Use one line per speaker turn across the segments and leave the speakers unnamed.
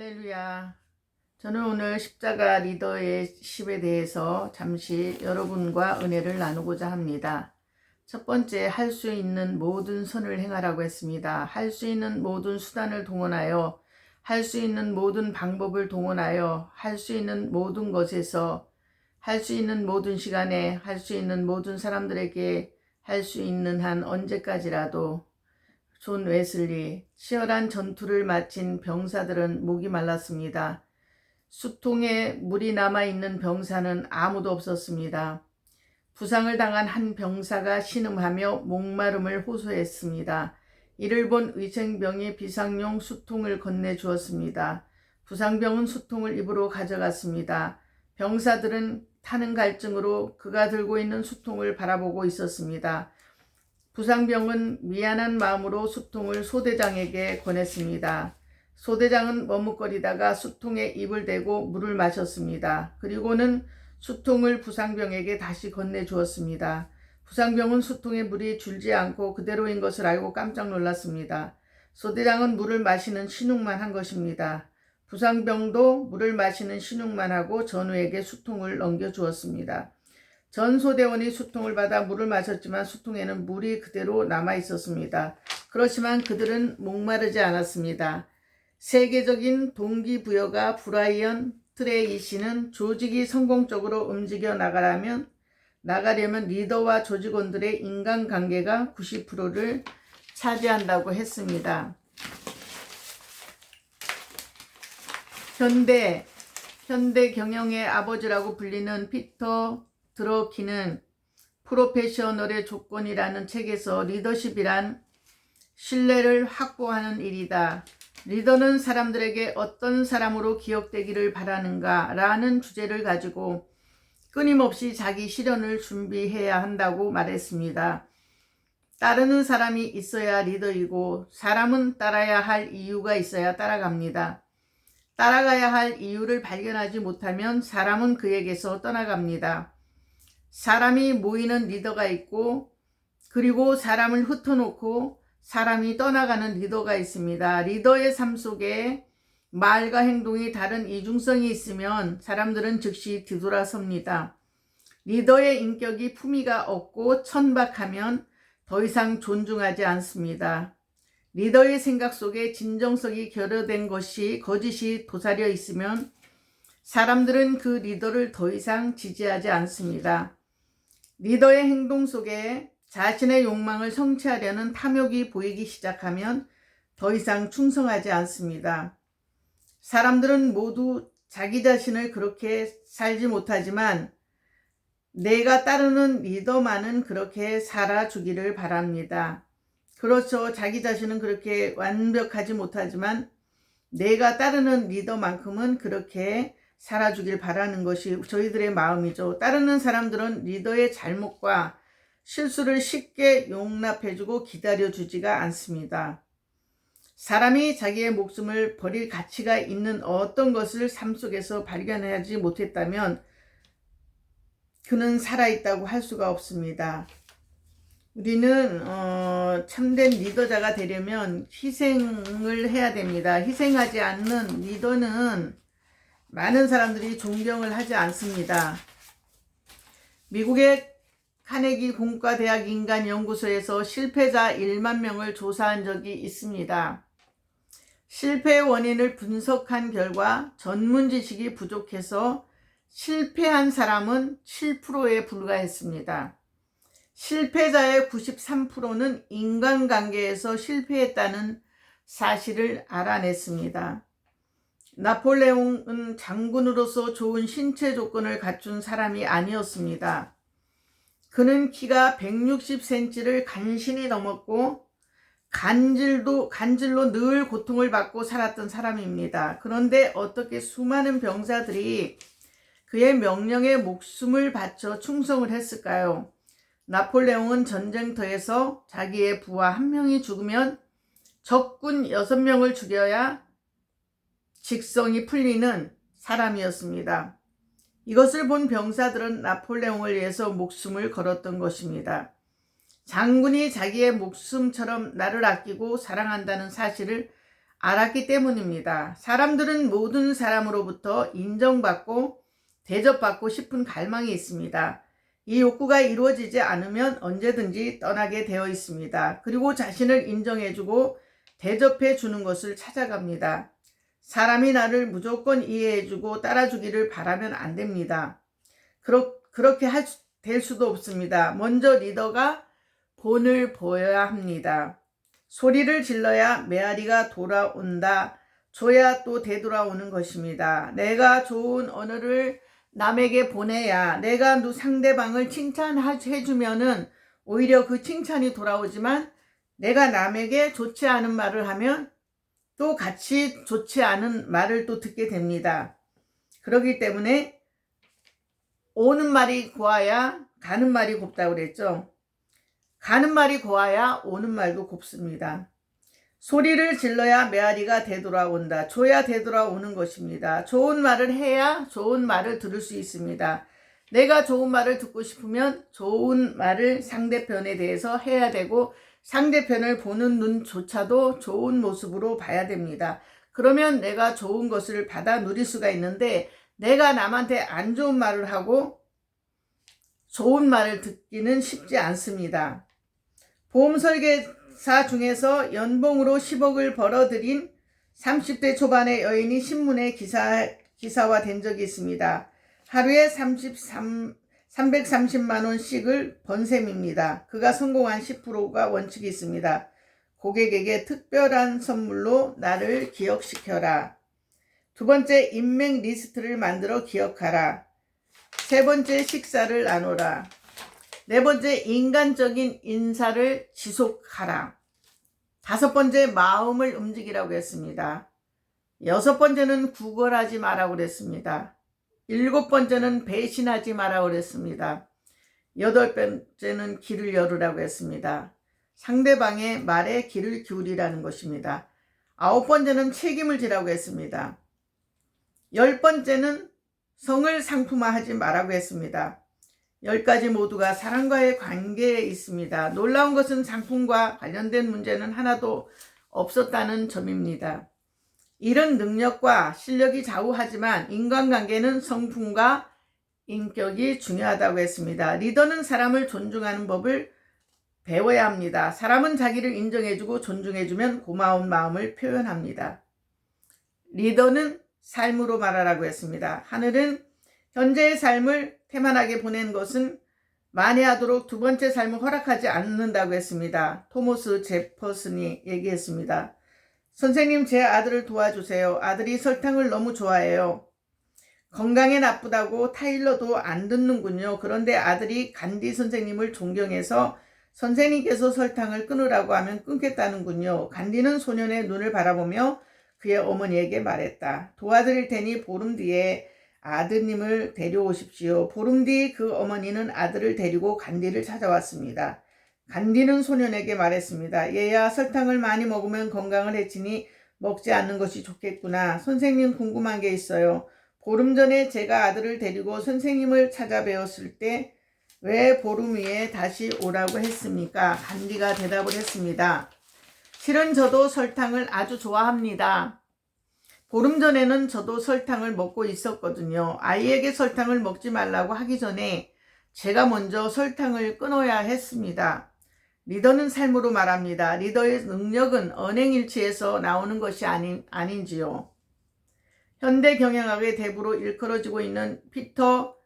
할렐루야. 저는 오늘 십자가 리더의 10에 대해서 잠시 여러분과 은혜를 나누고자 합니다. 첫 번째, 할 수 있는 모든 선을 행하라고 했습니다. 할 수 있는 모든 수단을 동원하여, 할 수 있는 모든 방법을 동원하여, 할 수 있는 모든 것에서, 할 수 있는 모든 시간에, 할 수 있는 모든 사람들에게 할 수 있는 한 언제까지라도 존 웨슬리, 치열한 전투를 마친 병사들은 목이 말랐습니다. 수통에 물이 남아 있는 병사는 아무도 없었습니다. 부상을 당한 한 병사가 신음하며 목마름을 호소했습니다. 이를 본 의생병이 비상용 수통을 건네 주었습니다. 부상병은 수통을 입으로 가져갔습니다. 병사들은 타는 갈증으로 그가 들고 있는 수통을 바라보고 있었습니다. 부상병은 미안한 마음으로 수통을 소대장에게 권했습니다. 소대장은 머뭇거리다가 수통에 입을 대고 물을 마셨습니다. 그리고는 수통을 부상병에게 다시 건네주었습니다. 부상병은 수통에 물이 줄지 않고 그대로인 것을 알고 깜짝 놀랐습니다. 소대장은 물을 마시는 신용만 한 것입니다. 부상병도 물을 마시는 신용만 하고 전우에게 수통을 넘겨주었습니다. 전 소대원이 수통을 받아 물을 마셨지만 수통에는 물이 그대로 남아 있었습니다. 그렇지만 그들은 목마르지 않았습니다. 세계적인 동기부여가 브라이언 트레이시는 조직이 성공적으로 움직여 나가려면 나가려면 리더와 조직원들의 인간관계가 90%를 차지한다고 했습니다. 현대 현대 경영의 아버지라고 불리는 피터 드러키는 프로페셔널의 조건이라는 책에서 리더십이란 신뢰를 확보하는 일이다. 리더는 사람들에게 어떤 사람으로 기억되기를 바라는가 라는 주제를 가지고 끊임없이 자기 실현을 준비해야 한다고 말했습니다. 따르는 사람이 있어야 리더이고 사람은 따라야 할 이유가 있어야 따라갑니다. 따라가야 할 이유를 발견하지 못하면 사람은 그에게서 떠나갑니다. 사람이 모이는 리더가 있고 그리고 사람을 흩어놓고 사람이 떠나가는 리더가 있습니다. 리더의 삶 속에 말과 행동이 다른 이중성이 있으면 사람들은 즉시 뒤돌아섭니다. 리더의 인격이 품위가 없고 천박하면 더 이상 존중하지 않습니다. 리더의 생각 속에 진정성이 결여된 것이 거짓이 도사려 있으면 사람들은 그 리더를 더 이상 지지하지 않습니다. 리더의 행동 속에 자신의 욕망을 성취하려는 탐욕이 보이기 시작하면 더 이상 충성하지 않습니다. 사람들은 모두 자기 자신을 그렇게 살지 못하지만 내가 따르는 리더만은 그렇게 살아주기를 바랍니다. 그렇죠. 자기 자신은 그렇게 완벽하지 못하지만 내가 따르는 리더만큼은 그렇게 살아주길 바라는 것이 저희들의 마음이죠. 따르는 사람들은 리더의 잘못과 실수를 쉽게 용납해주고 기다려주지가 않습니다. 사람이 자기의 목숨을 버릴 가치가 있는 어떤 것을 삶 속에서 발견하지 못했다면 그는 살아있다고 할 수가 없습니다. 우리는 어, 참된 리더자가 되려면 희생을 해야 됩니다. 희생하지 않는 리더는 많은 사람들이 존경을 하지 않습니다. 미국의 카네기 공과대학 인간연구소에서 실패자 1만 명을 조사한 적이 있습니다. 실패의 원인을 분석한 결과 전문 지식이 부족해서 실패한 사람은 7%에 불과했습니다. 실패자의 93%는 인간관계에서 실패했다는 사실을 알아냈습니다. 나폴레옹은 장군으로서 좋은 신체 조건을 갖춘 사람이 아니었습니다. 그는 키가 160cm를 간신히 넘었고 간질도 간질로 늘 고통을 받고 살았던 사람입니다. 그런데 어떻게 수많은 병사들이 그의 명령에 목숨을 바쳐 충성을 했을까요? 나폴레옹은 전쟁터에서 자기의 부하 한 명이 죽으면 적군 여섯 명을 죽여야 직성이 풀리는 사람이었습니다. 이것을 본 병사들은 나폴레옹을 위해서 목숨을 걸었던 것입니다. 장군이 자기의 목숨처럼 나를 아끼고 사랑한다는 사실을 알았기 때문입니다. 사람들은 모든 사람으로부터 인정받고 대접받고 싶은 갈망이 있습니다. 이 욕구가 이루어지지 않으면 언제든지 떠나게 되어 있습니다. 그리고 자신을 인정해주고 대접해 주는 것을 찾아갑니다. 사람이 나를 무조건 이해해주고 따라주기를 바라면 안 됩니다. 그렇, 그렇게 할, 수- 될 수도 없습니다. 먼저 리더가 본을 보여야 합니다. 소리를 질러야 메아리가 돌아온다. 줘야 또 되돌아오는 것입니다. 내가 좋은 언어를 남에게 보내야 내가 누 상대방을 칭찬해주면은 오히려 그 칭찬이 돌아오지만 내가 남에게 좋지 않은 말을 하면 또 같이 좋지 않은 말을 또 듣게 됩니다. 그렇기 때문에 오는 말이 고와야 가는 말이 곱다고 그랬죠. 가는 말이 고와야 오는 말도 곱습니다. 소리를 질러야 메아리가 되돌아온다. 줘야 되돌아오는 것입니다. 좋은 말을 해야 좋은 말을 들을 수 있습니다. 내가 좋은 말을 듣고 싶으면 좋은 말을 상대편에 대해서 해야 되고 상대편을 보는 눈조차도 좋은 모습으로 봐야 됩니다. 그러면 내가 좋은 것을 받아 누릴 수가 있는데 내가 남한테 안 좋은 말을 하고 좋은 말을 듣기는 쉽지 않습니다. 보험 설계사 중에서 연봉으로 10억을 벌어들인 30대 초반의 여인이 신문에 기사, 기사화된 적이 있습니다. 하루에 33, 330만 원씩을 번 셈입니다. 그가 성공한 10%가 원칙이 있습니다. 고객에게 특별한 선물로 나를 기억시켜라. 두 번째, 인맥 리스트를 만들어 기억하라. 세 번째, 식사를 나눠라. 네 번째, 인간적인 인사를 지속하라. 다섯 번째, 마음을 움직이라고 했습니다. 여섯 번째는 구걸하지 마라고 그랬습니다. 일곱 번째는 배신하지 마라고 그랬습니다. 여덟 번째는 길을 열으라고 했습니다. 상대방의 말에 귀를 기울이라는 것입니다. 아홉 번째는 책임을 지라고 했습니다. 열 번째는 성을 상품화하지 말라고 했습니다. 열 가지 모두가 사랑과의 관계에 있습니다. 놀라운 것은 상품과 관련된 문제는 하나도 없었다는 점입니다. 이런 능력과 실력이 좌우하지만 인간관계는 성품과 인격이 중요하다고 했습니다. 리더는 사람을 존중하는 법을 배워야 합니다. 사람은 자기를 인정해주고 존중해주면 고마운 마음을 표현합니다. 리더는 삶으로 말하라고 했습니다. 하늘은 현재의 삶을 태만하게 보낸 것은 만회하도록 두 번째 삶을 허락하지 않는다고 했습니다. 토모스 제퍼슨이 얘기했습니다. 선생님, 제 아들을 도와주세요. 아들이 설탕을 너무 좋아해요. 건강에 나쁘다고 타일러도 안 듣는군요. 그런데 아들이 간디 선생님을 존경해서 선생님께서 설탕을 끊으라고 하면 끊겠다는군요. 간디는 소년의 눈을 바라보며 그의 어머니에게 말했다. 도와드릴 테니 보름 뒤에 아드님을 데려오십시오. 보름 뒤 그 어머니는 아들을 데리고 간디를 찾아왔습니다. 간디는 소년에게 말했습니다. 얘야 설탕을 많이 먹으면 건강을 해치니 먹지 않는 것이 좋겠구나. 선생님 궁금한 게 있어요. 보름 전에 제가 아들을 데리고 선생님을 찾아뵈었을 때 왜 보름 위에 다시 오라고 했습니까? 간디가 대답을 했습니다. 실은 저도 설탕을 아주 좋아합니다. 보름 전에는 저도 설탕을 먹고 있었거든요. 아이에게 설탕을 먹지 말라고 하기 전에 제가 먼저 설탕을 끊어야 했습니다. 리더는 삶으로 말합니다. 리더의 능력은 언행일치에서 나오는 것이 아닌, 아닌지요. 현대 경영학의 대부로 일컬어지고 있는 피터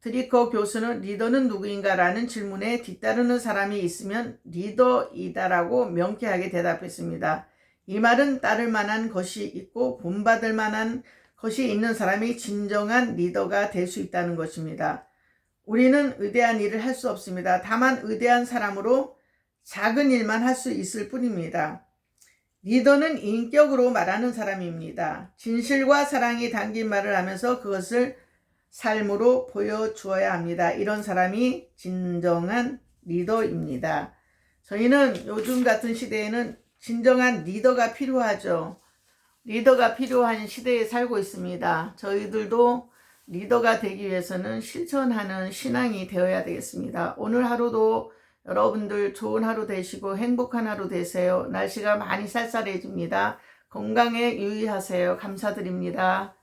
드리커 교수는 리더는 누구인가라는 질문에 뒤따르는 사람이 있으면 리더이다라고 명쾌하게 대답했습니다. 이 말은 따를 만한 것이 있고 본받을 만한 것이 있는 사람이 진정한 리더가 될 수 있다는 것입니다. 우리는 의대한 일을 할 수 없습니다. 다만 의대한 사람으로 작은 일만 할 수 있을 뿐입니다. 리더는 인격으로 말하는 사람입니다. 진실과 사랑이 담긴 말을 하면서 그것을 삶으로 보여주어야 합니다. 이런 사람이 진정한 리더입니다. 저희는 요즘 같은 시대에는 진정한 리더가 필요하죠. 리더가 필요한 시대에 살고 있습니다. 저희들도 리더가 되기 위해서는 실천하는 신앙이 되어야 되겠습니다. 오늘 하루도 여러분들 좋은 하루 되시고 행복한 하루 되세요. 날씨가 많이 쌀쌀해집니다. 건강에 유의하세요. 감사드립니다.